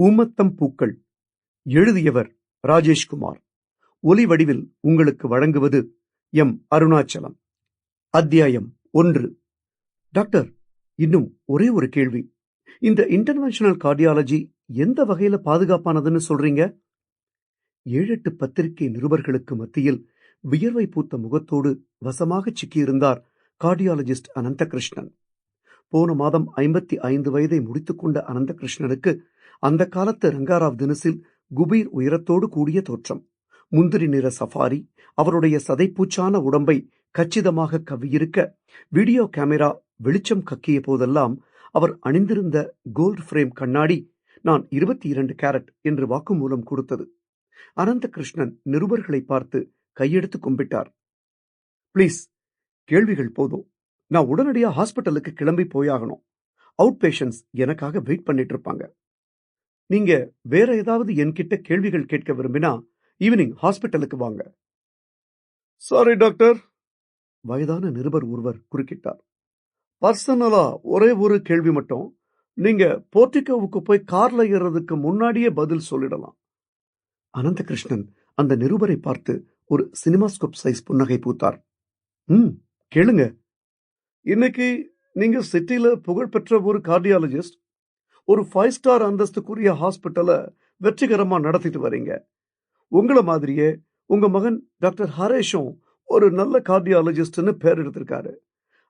ஊமத்தம் பூக்கள். எழுதியவர் ராஜேஷ்குமார். ஒலி வடிவில் உங்களுக்கு வழங்குவது எம். அருணாச்சலம். அத்தியாயம் ஒன்று. டாக்டர் இன்னும் ஒரே ஒரு கேள்வி. இந்த இன்டர்வென்ஷனல் கார்டியாலஜி எந்த வகையில பாதுகாப்பானதுன்னு சொல்றீங்க? ஏழெட்டு பத்திரிகை நிருபர்களுக்கு மத்தியில் வியர்வை பூத்த முகத்தோடு வசமாக சிக்கியிருந்தார் கார்டியாலஜிஸ்ட் அனந்தகிருஷ்ணன். போன மாதம் ஐம்பத்தி ஐந்து வயதை முடித்துக்கொண்ட அனந்தகிருஷ்ணனுக்கு அந்த காலத்து ரங்காராவ் தினசில் குபீர் உயரத்தோடு கூடிய தோற்றம். முந்திரி நிற சஃபாரி அவருடைய சதைப்பூச்சான உடம்பை கச்சிதமாக கவ்வியிருக்க வீடியோ கேமரா வெளிச்சம் கக்கிய போதெல்லாம் அவர் அணிந்திருந்த கோல்ட் ஃப்ரேம் கண்ணாடி நான் இருபத்தி இரண்டு கேரட் என்று வாக்குமூலம் கொடுத்தது. அனந்தகிருஷ்ணன் நிருபர்களை பார்த்து கையெடுத்து கும்பிட்டார். ப்ளீஸ் கேள்விகள் போதும். நான் உடனடியா ஹாஸ்பிட்டலுக்கு கிளம்பி போயாகணும். அவுட் பேஷன்ஸ் எனக்காக வெயிட் பண்ணிட்டு இருப்பாங்க. நீங்க வேற ஏதாவது என்கிட்ட கேள்விகள் கேட்க விரும்பினா ஈவினிங் ஹாஸ்பிட்டலுக்கு வாங்க. சாரி டாக்டர் வயதான நிருபர் ஒருவர் குறுக்கிட்டார். பர்சனலா ஒரே ஒரு கேள்வி மட்டும். நீங்க போர்டிகோவுக்கு போய் கார்ல ஏறதுக்கு முன்னாடியே பதில் சொல்லிடலாம். அனந்தகிருஷ்ணன் அந்த நிருபரை பார்த்து ஒரு சினிமாஸ்கோப் சைஸ் புன்னகை பூத்தார். ம் கேளுங்க. இன்னைக்கு நீங்க சிட்டில புகழ்பெற்ற ஒரு கார்டியாலஜிஸ்ட் ஒரு ஃபைவ் ஸ்டார் அந்தஸ்துக்குரிய ஹாஸ்பிட்டலை வெற்றிகரமாக நடத்திட்டு வரீங்க. உங்களை மாதிரியே உங்கள் மகன் டாக்டர் ஹரேஷும் ஒரு நல்ல கார்டியாலஜிஸ்ட்னு பேர் எடுத்திருக்காரு.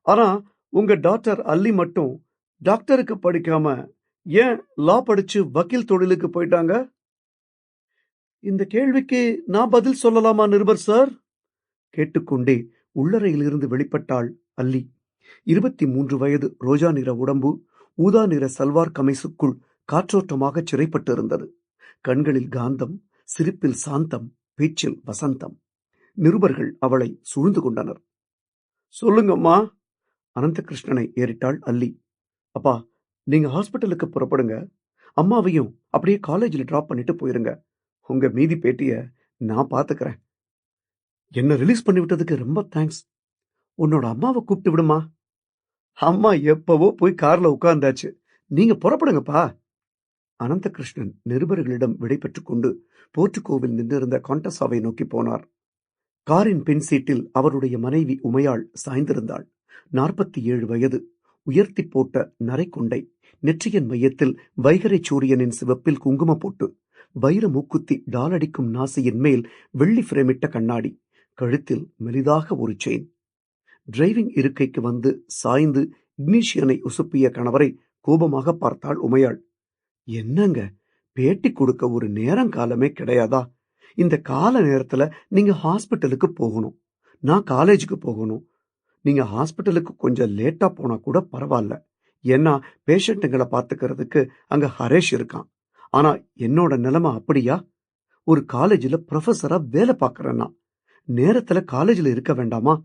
ஆனால் உங்கள் டாக்டர் அல்லி மட்டும் டாக்டருக்கு படிக்காம ஏன் லா படிச்சு வக்கீல் தொழிலுக்கு போயிட்டாங்க? இந்த கேள்விக்கு நான் பதில் சொல்லலாமா நிருபர் சார் கேட்டுக்கொண்டே உள்ளறையிலிருந்து வெளிப்பட்டாள் அல்லி இருபத்தி மூன்று வயது ரோஜா நிற உடம்பு ஊதா நிற சல்வார் கமைசுக்குள் காற்றோட்டமாக சிறைப்பட்டிருந்தது. கண்களில் காந்தம் சிரிப்பில் சாந்தம் பேச்சில் வசந்தம். நிருபர்கள் அவளை சூழ்ந்து கொண்டனர். சொல்லுங்கம்மா அனந்தகிருஷ்ணனை ஏறிட்டாள் அல்லி. அப்பா நீங்க ஹாஸ்பிட்டலுக்கு புறப்படுங்க. அம்மாவையும் அப்படியே காலேஜில் டிராப் பண்ணிட்டு போயிருங்க. உங்க மீதி பேட்டிய நான் பாத்துக்கிறேன். என்ன ரிலீஸ் பண்ணி விட்டதுக்கு ரொம்ப தேங்க்ஸ். உன்னோட அம்மாவை கூப்பிட்டு விடுமா. அம்மா எப்பவோ போய் கார்ல உட்கார்ந்தாச்சு. நீங்க புறப்படுங்கப்பா. அனந்தகிருஷ்ணன் நிருபர்களிடம் விடைபெற்றுக் கொண்டு போர்ட்டுகோவில் நின்றிருந்த காண்டசாவை நோக்கி போனார். காரின் பின் சீட்டில் அவருடைய மனைவி உமையாள் சாய்ந்திருந்தாள். நாற்பத்தி ஏழு வயது உயர்த்தி போட்ட நரைக்கொண்டை நெற்றியின் மையத்தில் வைகரை சூரியனின் சிவப்பில் குங்கும போட்டு வைர மூக்குத்தி டாலடிக்கும் நாசியின் மேல் வெள்ளி பிரேமிட்ட கண்ணாடி கழுத்தில் மெலிதாக ஒரு செயின். டிரைவிங் இருக்கைக்கு வந்து சாய்ந்து இக்னீஷியனை உசுப்பிய கணவரை கோபமாக பார்த்தாள் உமையாள். என்னங்க? பேட்டி கொடுக்க ஒரு நேரம் காலமே கிடையாதா? இந்த கால நேரத்துல நீங்க ஹாஸ்பிட்டலுக்கு போகணும். நான் காலேஜுக்கு போகணும். நீங்க ஹாஸ்பிட்டலுக்கு கொஞ்சம் லேட்டா போனா கூட பரவாயில்ல. ஏன்னா பேஷண்ட்டுங்களை பார்த்துக்கிறதுக்கு அங்க ஹரேஷ் இருக்கான். ஆனா என்னோட நிலைமை அப்படியா? ஒரு காலேஜில் ப்ரொஃபஸரா வேலை பார்க்கறேன்னா நேரத்துல காலேஜில் இருக்க வேண்டாமா?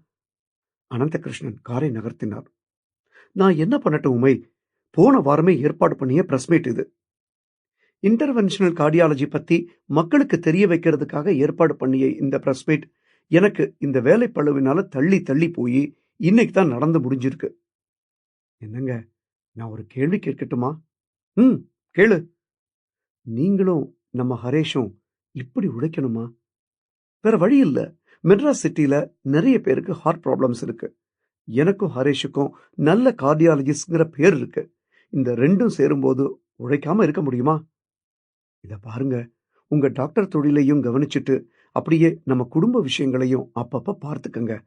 அனந்தகிருஷ்ணன் காரை நகர்த்தினார். நான் என்ன பண்ணட்டும் உமை? போன வாரமே ஏற்பாடு பண்ணிய பிரஸ் மீட் இது. இன்டர்வென்ஷனல் கார்டியாலஜி பத்தி மக்களுக்கு தெரிய வைக்கிறதுக்காக ஏற்பாடு பண்ணிய இந்த பிரஸ் மீட் எனக்கு இந்த வேலை பழுவினால தள்ளி தள்ளி போய் இன்னைக்கு தான் நடந்து முடிஞ்சிருக்கு. என்னங்க? நான் ஒரு கேள்வி கேட்கட்டுமா? ம் கேளு. நீங்களும் நம்ம ஹரேஷும் இப்படி உழைக்கணுமா? வேற வழி இல்ல. மெட்ராஸ் சிட்டில நிறைய பேருக்கு ஹார்ட் ப்ராப்ளம்ஸ் இருக்கு. எனக்கும் ஹரேஷுக்கும் நல்ல கார்டியாலஜிஸ்ட்ங்கிற பேர் இருக்கு. இந்த ரெண்டும் சேரும்போது உழைக்காம இருக்க முடியுமா? இதை பாருங்க. உங்க டாக்டர் தொழிலையும் கவனிச்சுட்டு அப்படியே நம்ம குடும்ப விஷயங்களையும் அப்பப்ப பார்த்துக்கங்க.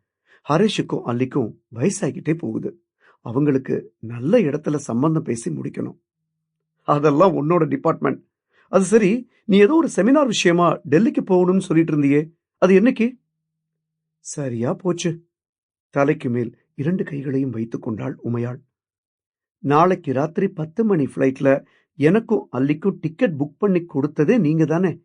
ஹரேஷுக்கும் அல்லிக்கும் வயசாகிட்டே போகுது. அவங்களுக்கு நல்ல இடத்துல சம்பந்தம் பேசி முடிக்கணும். அதெல்லாம் உன்னோட டிபார்ட்மெண்ட் அது சரி நீ ஏதோ ஒரு செமினார் விஷயமா டெல்லிக்கு போகணும்னு சொல்லிட்டு இருந்தியே. அது என்னைக்கு? சரியா போச்சு. தலைக்கு மேல் இரண்டு கைகளையும் வைத்துக் கொண்டாள் உமையாள். நாளைக்கு ராத்திரி பத்து மணி ஃப்ளைட்ல எனக்கும் அல்லிக்கும் டிக்கெட் புக் பண்ணி கொடுத்ததே நீங்க தானே.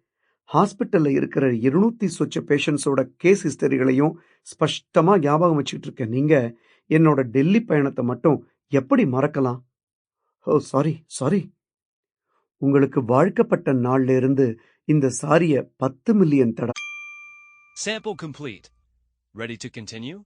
ஹாஸ்பிட்டல்ல இருக்கிற இருநூத்தி சொச்ச பேஷண்ட்ஸோட கேஸ் ஹிஸ்டரிகளையும் ஸ்பஷ்டமா ஞாபகம் வச்சுட்டு இருக்க நீங்க. என்னோட டெல்லி பயணத்தை மட்டும் எப்படி மறக்கலாம்? ஓ சாரி சாரி உங்களுக்கு வாழ்க்கப்பட்ட நாள்ல இருந்து இந்த சாரிய பத்து மில்லியன் தடவை Sample complete. Ready to continue?